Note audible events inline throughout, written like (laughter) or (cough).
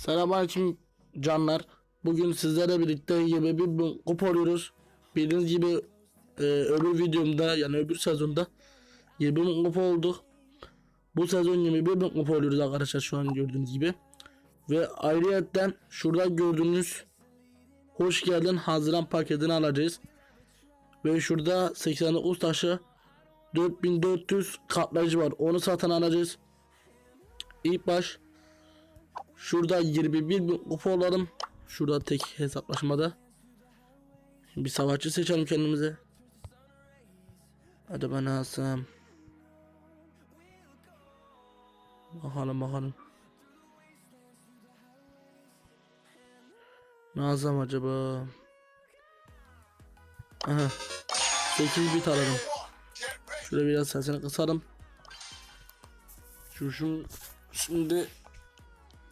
Selamünaleyküm canlar. Bugün sizlerle birlikte yeni bir kupa alıyoruz. Bildiğiniz gibi e, öbür videomda yani öbür sezonda 20 bin kupa olduk. Bu sezon 21 bin kupa oluyoruz arkadaşlar şu an gördüğünüz gibi. Ve ayrıyetten şurada gördüğünüz hoş geldin Haziran paketini alacağız. Ve şurada 89 taşı 4400 katlayıcı var. Onu satın alacağız. İlk baş Şurada 21 bin kupa olalım. Şurada tek hesaplaşmada. Bir savaşçı seçelim kendimize. Hadi ben alsam. Bakalım bakalım. Ne alsam acaba? Aha. 8 bit alalım. Şöyle biraz sesini kısalım. Şu şu şimdi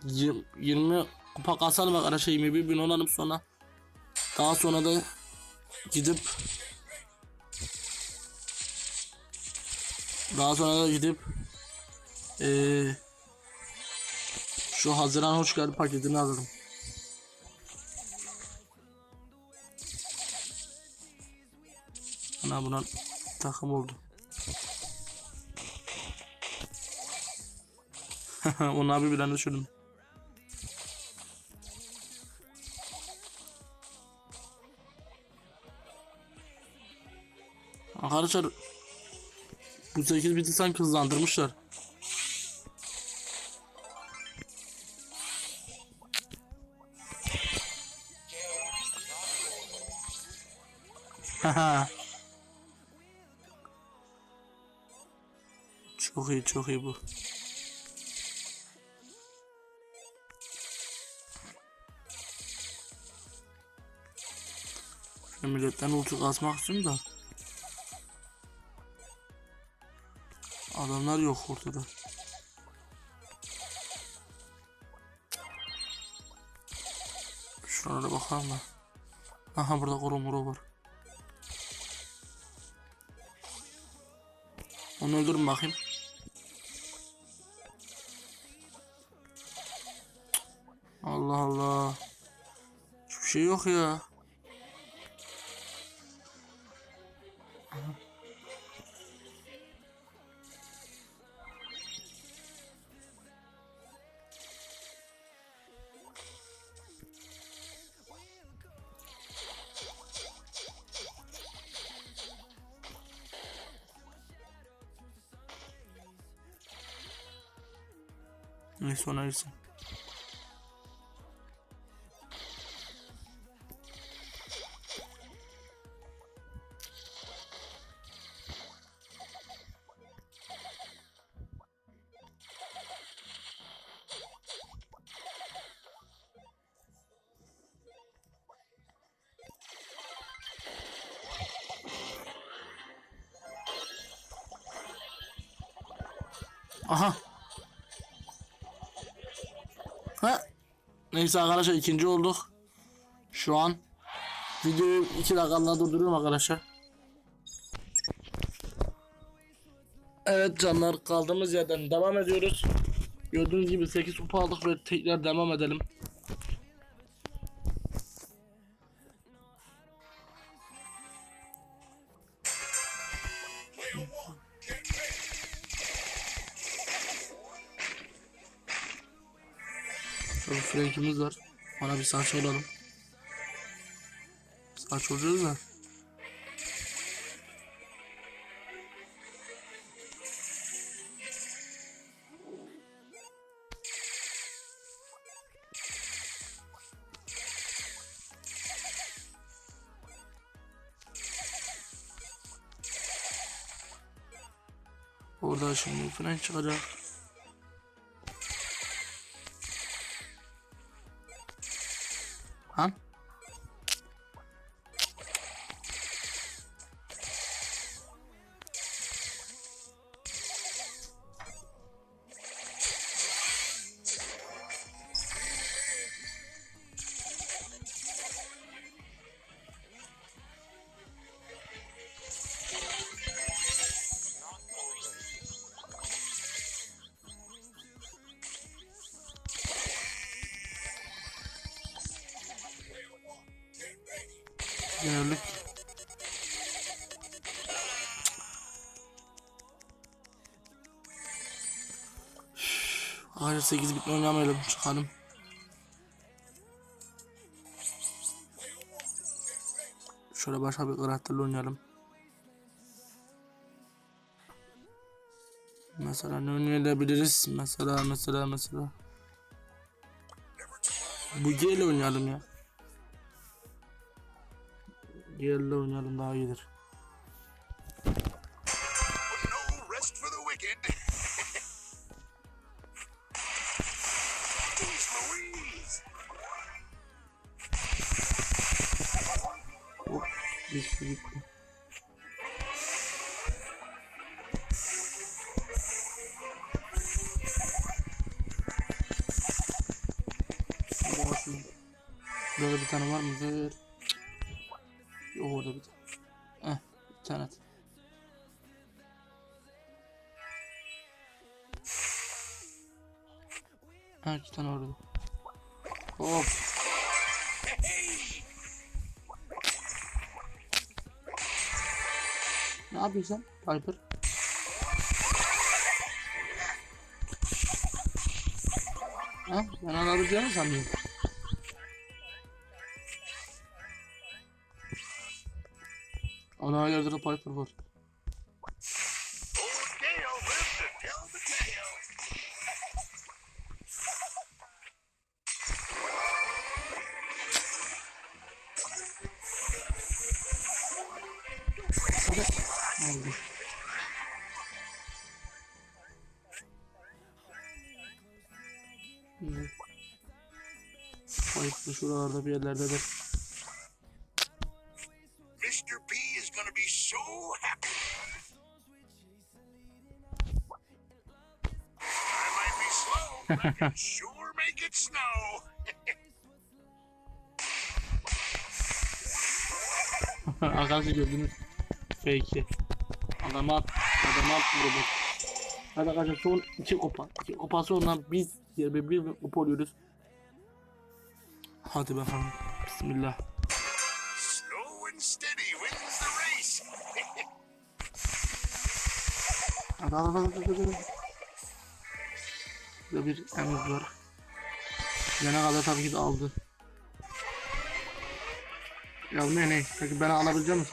20, 20 kupa kasalım arkadaşlar 21 bin olalım sonra daha sonra da gidip daha sonra da gidip eee şu Haziran hoş geldin paketini alırım. Ana buna takım oldu. (laughs) Onu abi bir an düşürdüm. Arkadaşlar bu 8 biti sanki hızlandırmışlar. Haha. çok iyi çok iyi bu. Milletten ulti kasmak istiyorum da. Adamlar yok ortada. Şuralara bakalım da. Aha burada muru var. Onu öldürün bakayım. Allah Allah. Hiçbir şey yok ya. Neyse ona girsin. Aha. Ha. Neyse arkadaşlar ikinci olduk. Şu an videoyu 2 dakikalığına durduruyorum arkadaşlar. Evet canlar kaldığımız yerden devam ediyoruz. Gördüğünüz gibi 8 kupa aldık ve tekrar devam edelim. Şöyle Frank'imiz var. Bana bir saç alalım. Saç olacağız da. Orada şimdi Frank çıkacak. Geldik. Hayır 8 bit oynamayalım çıkalım. Şöyle başka bir karakterle oynayalım. Mesela ne oynayabiliriz? Mesela mesela mesela. Bu G oynayalım ya. İle oynayalım daha iyidir. Hop, gitti gitti. Hadi bakalım. Böyle bir tane var mı? Yok orada bir tane. Heh, bir tane at. Ha iki tane orada. Hop. Ne yapıyorsun sen Piper? Ha? Ben alabileceğimi sanıyorum. Ana her yerde de Piper var. Aldım. Piper şuralarda bir yerlerdedir. Mr. sure make it snow. (laughs) Arkadaşlar gördünüz. Fake. Adamı at. Adamı at robot. Hadi arkadaşlar son iki kupa. İki kupa sonra biz 21 kupa oluyoruz. Hadi bakalım. Bismillah. Slow and steady wins the race. (laughs) Hadi hadi hadi hadi. hadi. Burada bir emir var. Yana kadar tabii ki de aldı. Ya ne ne? Peki ben alabileceğim mi?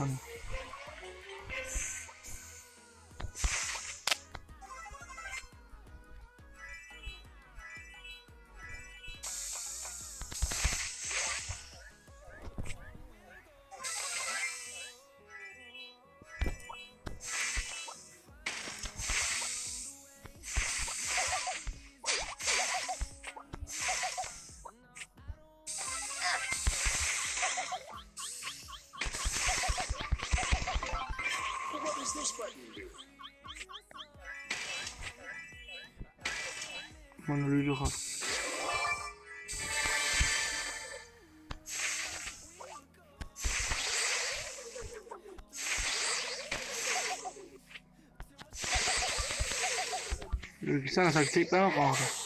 Rüyü kal. Yürü sana taktik ben yok kanka.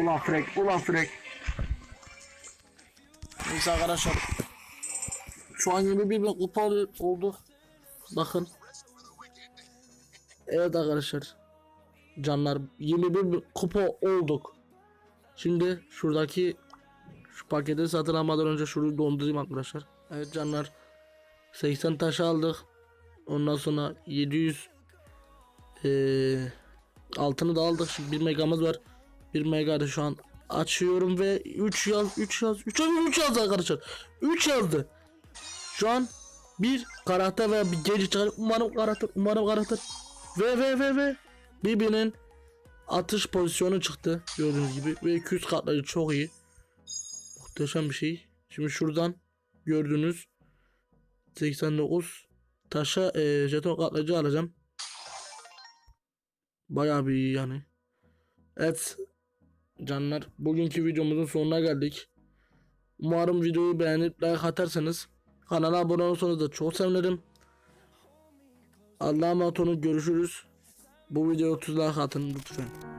Ulan frek, ulan frek. Neyse arkadaşlar. Şu an 21 bin kupa oldu. Bakın. Evet arkadaşlar. Canlar 21 bin kupa olduk. Şimdi şuradaki şu paketi satın almadan önce şunu dondurayım arkadaşlar. Evet canlar. 80 taş aldık. Ondan sonra 700 eee altını da aldık. Şimdi 1 megamız var. 1 megada şu an açıyorum ve 3 yaz 3 yaz 3 yaz 3 yazdı arkadaşlar. 3 yazdı. Şu an bir karakter veya bir gece çıkar. Umarım karakter, umarım karakter. Ve ve ve ve Bibi'nin atış pozisyonu çıktı gördüğünüz gibi ve 200 katlayıcı çok iyi. Muhteşem bir şey. Şimdi şuradan gördünüz. 89 taşa e, jeton katlayıcı alacağım. Bayağı bir yani. Evet canlar bugünkü videomuzun sonuna geldik. Umarım videoyu beğenip like atarsanız kanala abone olursanız da çok sevinirim. Allah'a emanet olun görüşürüz. Bu videoya 30 like atın lütfen.